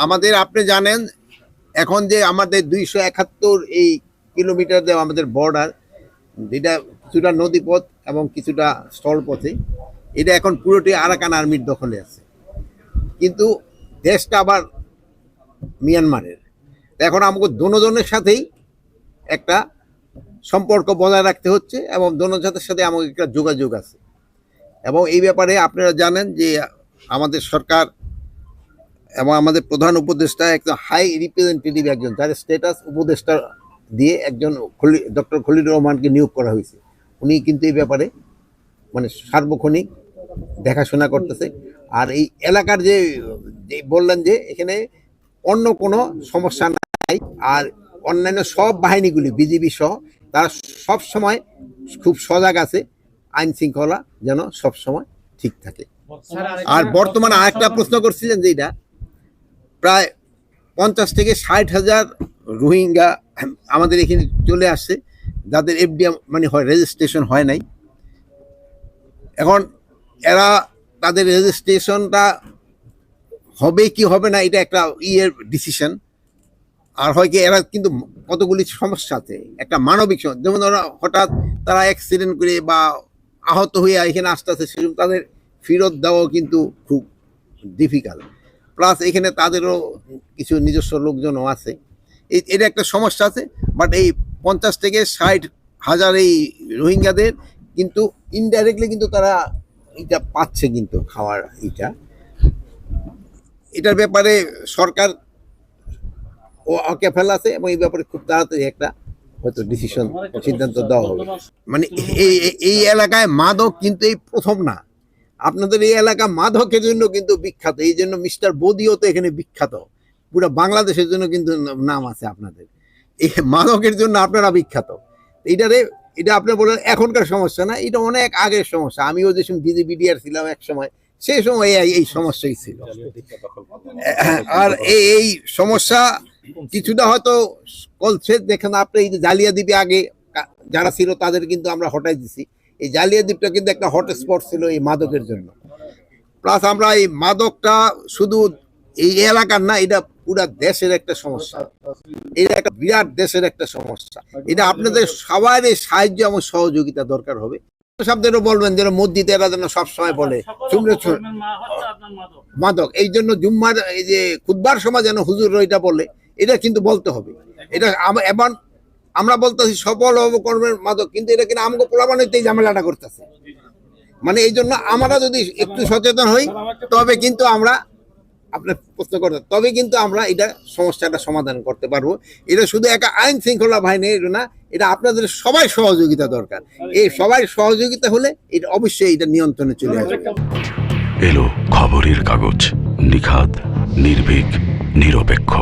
আমাদের, আপনি জানেন, এখন যে আমাদের দুইশো একাত্তর এই কিলোমিটার দেওয়া আমাদের বর্ডার যেটা কিছুটা নদীপথ এবং কিছুটা স্থলপথে, এটা এখন পুরোটি আরাকান আর্মির দখলে আছে। কিন্তু দেশটা আবার মিয়ানমারের। এখন আমাকে দোনোজনের সাথেই একটা সম্পর্ক বজায় রাখতে হচ্ছে এবং দোনোজনের সাথে আমাকে একটা যোগাযোগ আছে। এবং এই ব্যাপারে আপনারা জানেন যে আমাদের সরকার এবং আমাদের প্রধান উপদেষ্টা একজন হাই রিপ্রেজেন্টেটিভ একজন যার স্টেটাস উপদেষ্টা দিয়ে একজন খলি ডক্টর খলিল রহমানকে নিয়োগ করা হয়েছে। উনি কিন্তু এই ব্যাপারে মানে সার্বক্ষণিক দেখাশোনা করতেছে। আর এই এলাকার যে যে বললেন যে এখানে অন্য কোনো সমস্যা নাই আর অন্যান্য সব বাহিনীগুলি বিজিবি সহ তারা সব সময় খুব সজাগ আছে আইন শৃঙ্খলা যেন সব সময় ঠিক থাকে। আর বর্তমানে আরেকটা প্রশ্ন করছিলেন যে এটা প্রায় পঞ্চাশ থেকে ষাট হাজার রোহিঙ্গা আমাদের এখানে চলে আসছে যাদের এফডিএম মানে হয় রেজিস্ট্রেশন হয় নাই। এখন এরা তাদের রেজিস্ট্রেশনটা হবে কি হবে না, এটা একটা ইয়ের ডিসিশন আর হয় কি, এরা কিন্তু কতগুলি সমস্যা আছে, একটা মানবিক সমস্যা যেমন ওরা হঠাৎ তারা অ্যাক্সিডেন্ট করে বা আহত হয়ে এখানে আসতে আসতে সেরকম তাদের ফেরত দেওয়াও কিন্তু খুব ডিফিকাল্ট প্লাস এখানে তাদেরও কিছু নিজস্ব লোকজনও আছে। এটা একটা সমস্যা আছে বাট এই পঞ্চাশ থেকে ষাট হাজার এই রোহিঙ্গাদের কিন্তু ইনডাইরেক্টলি কিন্তু তারা এটা পাচ্ছে কিন্তু খাওয়ার এটা এটার ব্যাপারে সরকার ও অকেফেল আছে এবং এই ব্যাপারে খুব তাড়াতাড়ি একটা হয়তো ডিসিশন সিদ্ধান্ত দেওয়া হবে। মানে এই এই- এই এলাকায় মাদক কিন্তু এই প্রথম না। আপনাদের এই এলাকা মাদকের জন্য কিন্তু বিখ্যাত। এই জন্য মিস্টার বদিও তো এখানে বিখ্যাত। পুরো বাংলাদেশের জন্য কিন্তু নাম আছে আপনাদের। এই মাদকের জন্য আপনারা বিখ্যাত। এটারে এটা আপনি বলেন এখনকার সমস্যা না? এটা অনেক আগের সমস্যা। আমিও যে সময় ডিজি বিডিআর ছিলাম এক সময় সেই সময় এই সমস্যাই ছিল। আর এই সমস্যা কিছুটা হয়তো কলছে। দেখেন আপনি এই যে জালিয়া দ্বীপে আগে যারা ছিল তাদের কিন্তু আমরা হটাই দিছি। এই জালিয়া দ্বীপটা কিন্তু একটা হটস্পট ছিল এই মাদকের জন্য। প্লাস আমরা এই মাদকটা শুধু এই এলাকার না, এটা পুরা দেশের একটা সমস্যা। এটা একটা বিরাট দেশের একটা সমস্যা। এটা আপনাদের সবারই সাহায্য এবং সহযোগিতা দরকার হবে। শব্দেরও বলবেন যেন মসজিদে এরা যেন সবসময় বলে মাদক। এই জন্য জুম্মার এই যে খুদবার সময় যেন হুজুর এটা বলে, এটা কিন্তু বলতে হবে। এটা আম- এমন আমরা বলতেছি, সফল অবকর্মের মাদক, কিন্তু এটা কিনা আমাকে এই ঝামেলাটা করতেছে। মানে এই জন্য আমরা যদি একটু সচেতন হই, তবে কিন্তু আমরা আপনার প্রশ্ন করতে তবে কিন্তু আমরা এটা সমস্যাটা সমাধান করতে পারব। এটা শুধু একটা আইন শৃঙ্খলা বাহিনী না, এটা আপনাদের সবাই সহযোগিতা দরকার। এই সবাই সহযোগিতা হলে এটা অবশ্যই এটা নিয়ন্ত্রণে চলে আসবে। এলো খবরের কাগজ নিখাত নির্ভীক, নিরপেক্ষ।